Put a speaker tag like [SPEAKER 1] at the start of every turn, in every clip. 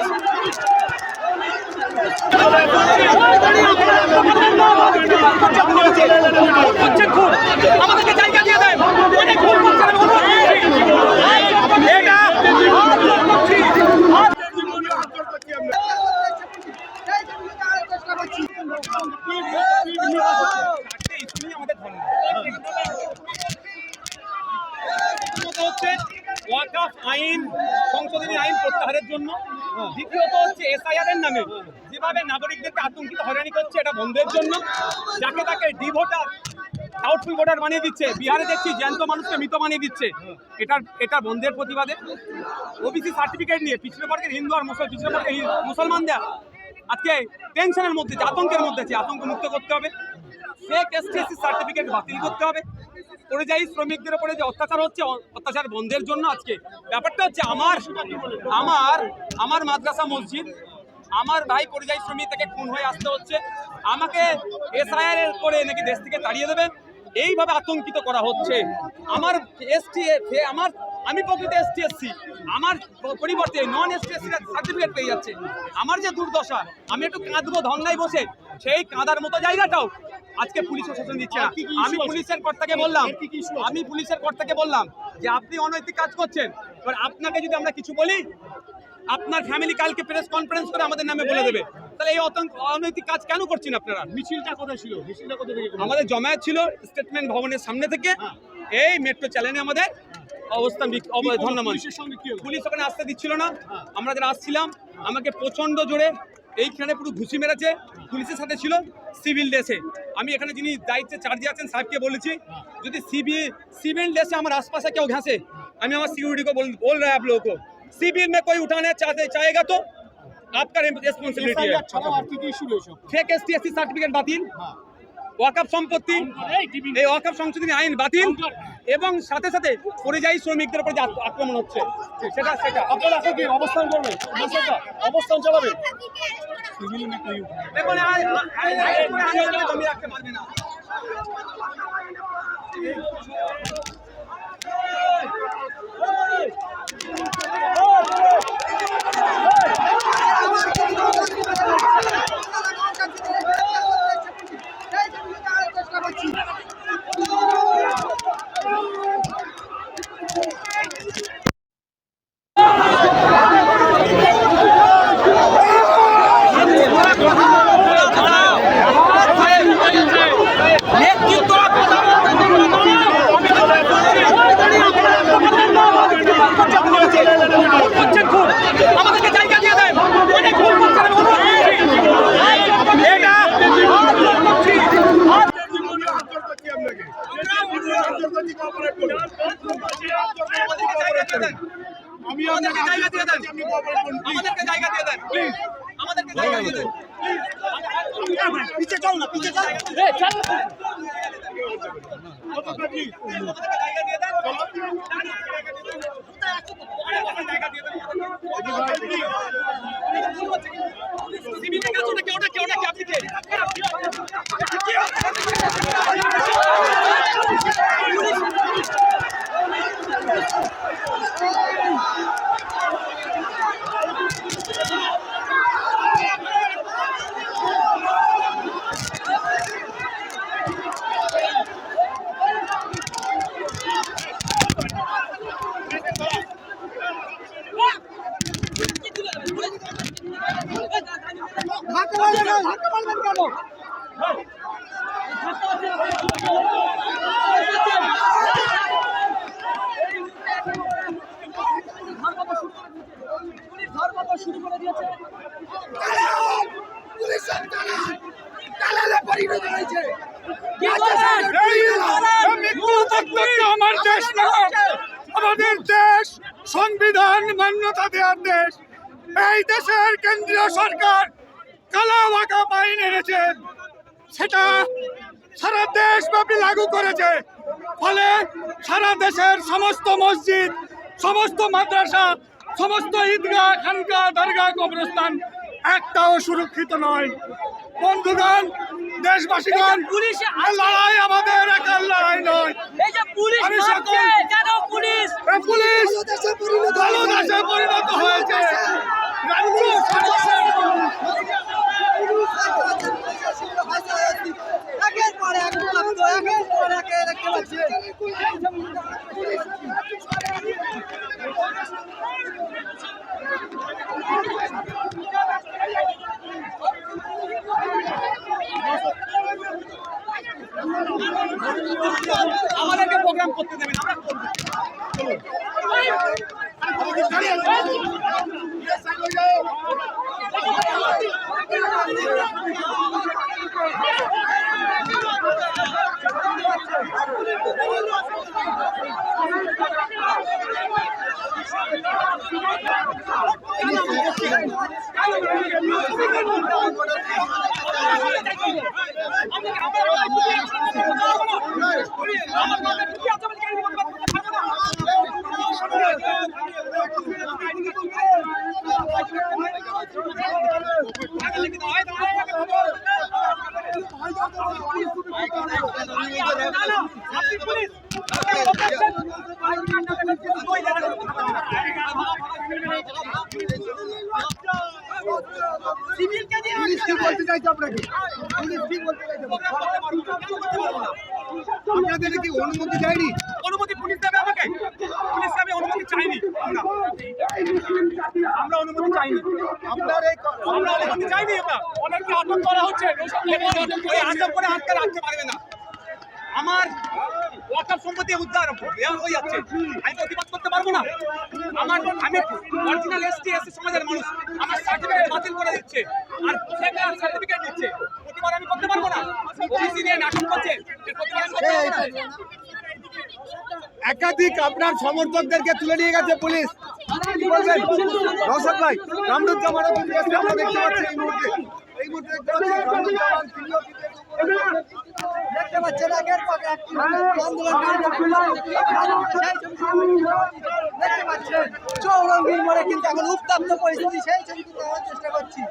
[SPEAKER 1] হচ্ছেন খুব আমাদেরকে জায়গা দিয়ে দেন অনেক ভুল করছেন আমি অনুরোধ করছি। এটা প্রথমত হচ্ছে ওয়াকফ আইন সংশোধনী আইন প্রত্যাহারের জন্য। দ্বিতীয়ত হচ্ছে এসআইআর এর নামে যেভাবে নাগরিকদেরকে আতঙ্কিত হয়রানি করছে এটা বন্ধের জন্য। যাকে তাকে ডি ভোটার ডাউটফুল ভোটার বানিয়ে দিচ্ছে। বিহারে দেখছি জ্যান্ত মানুষকে মৃত বানিয়ে দিচ্ছে। এটার এটা বন্ধের প্রতিবাদে। ওবিসি সার্টিফিকেট নিয়ে পিছনে বর্গের হিন্দু আর মুসল পিছনে বর্গের মুসলমানদের আজকে টেনশনের মধ্যে আছে, আতঙ্কের মধ্যে আছে আতঙ্ক মুক্ত করতে হবে। ফেক এসটিএসসি সার্টিফিকেট বাতিল করতে হবে। পরিযায়ী শ্রমিকদের উপরে যে অত্যাচার হচ্ছে অত্যাচার বন্ধের জন্য আজকে। ব্যাপারটা হচ্ছে আমার আমার আমার মাদ্রাসা মসজিদ, আমার ভাই পরিযায়ী শ্রমিক থেকে খুন হয়ে আসতে হচ্ছে। আমাকে এসআইআর করে নাকি দেশ থেকে তাড়িয়ে দেবে? এইভাবে আতঙ্কিত করা হচ্ছে। আমার এসটি আমার, আমি প্রকৃত এসটি এসসি। আমার পরিবর্তে নন এসটি এসসি সার্টিফিকেট পেয়ে যাচ্ছে। আমার যে দুর্দশা, আমি একটু কাঁদবো ধন্যায় বসে, সেই কাঁদার মতো জায়গাটাও আজকে পুলিশ প্রশাসন দিচ্ছে না। আমি পুলিশের কর্তাকে বললাম। আমি পুলিশের কর্তাকে বললাম যে আপনি অনৈতিক কাজ করছেন। এবার আপনাকে যদি আমরা কিছু বলি আপনার ফ্যামিলি কালকে প্রেস কনফারেন্স করে আমাদের নামে বলে দেবে। তাহলে এই অতঙ্ক অনৈতিক কাজ কেন করছেন আপনারা?
[SPEAKER 2] মিছিলটা কোথায় ছিল? মিছিলটা কোথা থেকে
[SPEAKER 1] আমাদের জমায়েত ছিল স্টেটমেন্ট ভবনের সামনে থেকে। এই মেট্রো চ্যানেলে আমাদের অবস্থান ধন্যবাদ। পুলিশ ওখানে আসতে দিচ্ছিল না। আমরা যারা আসছিলাম আমাকে প্রচণ্ড জোরে এইখানে পুরো ঘুষি মেরেছে পুলিশের সাথে ছিল সিভিল ড্রেসে আমি এখানে যিনি দায়িত্বে চার্জে আছেন সাহেবকে বলেছি যদি সিবি সিভিল ড্রেসে আমার আশপাশে কেউ ঘাসে আমি আমার সিকিউরিটি को बोल बोल रहा है आप উঠানে को सिविल में कोई उठाने चाहते चाहेगा तो आपका রেসপন্সিবিলিটি है ফেক সার্টিফিকেট বাতিল ওয়াকফ সম্পত্তি এই ওয়াকফ সংশোধনী আইন বাতিল এবং সাথে সাথে পরিযায়ী শ্রমিকদের উপর যে আক্রমণ হচ্ছে সেটা সেটা
[SPEAKER 2] আপনারা এখন কি অবস্থান করবে অবস্থান চালাবে
[SPEAKER 1] দেখুন জমি রাখতে পারবে না
[SPEAKER 2] পিছে চল না পিছে চল।
[SPEAKER 1] আমাদেরকে জায়গা দিয়ে দেন আমাদেরকে জায়গা দিয়ে দেন সিভিল থেকে আসো নাকি ওটা কে ওটা কে আপনি কে
[SPEAKER 3] আমার দেশ না আমাদের দেশ সংবিধান মান্যতা দেওয়ার দেশ। এই দেশের কেন্দ্রীয় সরকার কালা ওয়াকা আইন এনেছে। সেটা সারা দেশব্যাপী লাগু করেছে। ফলে সারা দেশের সমস্ত মসজিদ সমস্ত মাদ্রাসা সমস্ত ঈদগাহ খানকা দরগাহ কবরস্থান একটাও সুরক্ষিত নয়। বন্ধুগণ দেশবাসীগণ
[SPEAKER 1] পুলিশে আমার
[SPEAKER 3] বলতে চাইছে আপনাকে পুলিশ আপনাদের কি অনুমতি দেয়নি
[SPEAKER 1] অনুমতি পুলিশ দেবে আমাকে? পুলিশ আমি অনুমতি চাইনি। আমরা আমরা অনুমতি চাইনি।
[SPEAKER 3] আপনার এই
[SPEAKER 1] আমরা অনুমতি চাইনি আমরা। অনেককে আটক করা হচ্ছে। আটক করে আটকে রাখতে পারবে না। আমার ওয়াকার সম্পত্তি উদ্ধার হয়ে যাচ্ছে। আমি প্রতিবাদ করতে পারব না। আমার আমি অরিজিনাল এসটি এসসি সমাজের মানুষ। আমার সার্টিফিকেট বাতিল করে দিচ্ছে। আর সার্টিফিকেট দিচ্ছে প্রতিবাদ আমি করতে পারব না। ওবিসি নিয়ে নাটক করছে। আমি করতে পারব না।
[SPEAKER 3] একাধিক আপনার সমর্থকদেরকে তুলে নিয়ে গেছে পুলিশ। কিন্তু দেখতে
[SPEAKER 4] পাচ্ছেন চৌরঙ্গীর কিন্তু এখন উত্তপ্ত পরিস্থিতি, সেই ছবি তুলে চেষ্টা করছি।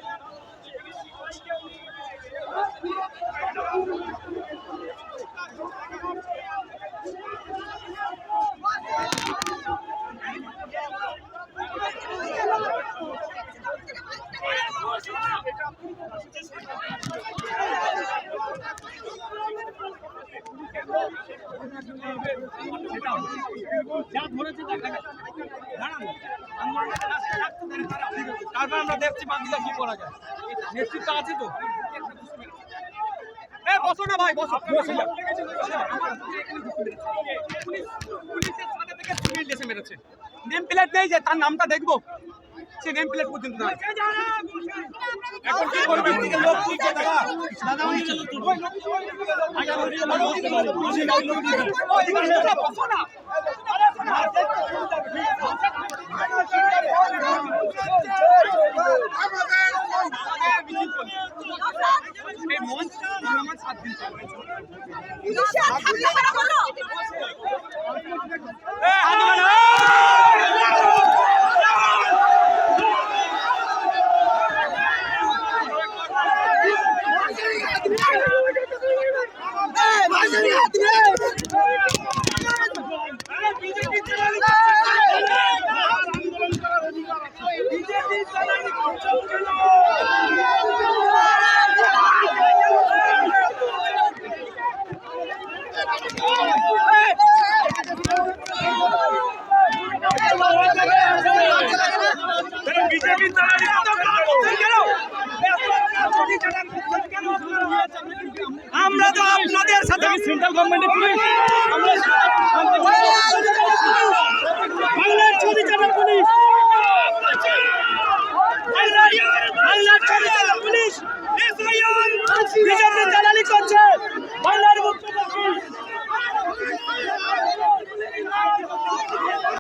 [SPEAKER 1] তারপর আমরা দেখছি বাকিটা কি করা যায় নেতৃত্ব আছে তো বসো না ভাই বসো পুলিশের সাথে থেকে মেরেছে নেম প্লেট নেই যে তার নামটা দেখব। সে নেম প্লেট পর্যন্ত না এখন কি করবে? লোক তুলছে দাদা। দাদা ওই লোক তুলছে। বসো না এই সেন্ট্রাল গভর্নমেন্টের পুলিশ আমরা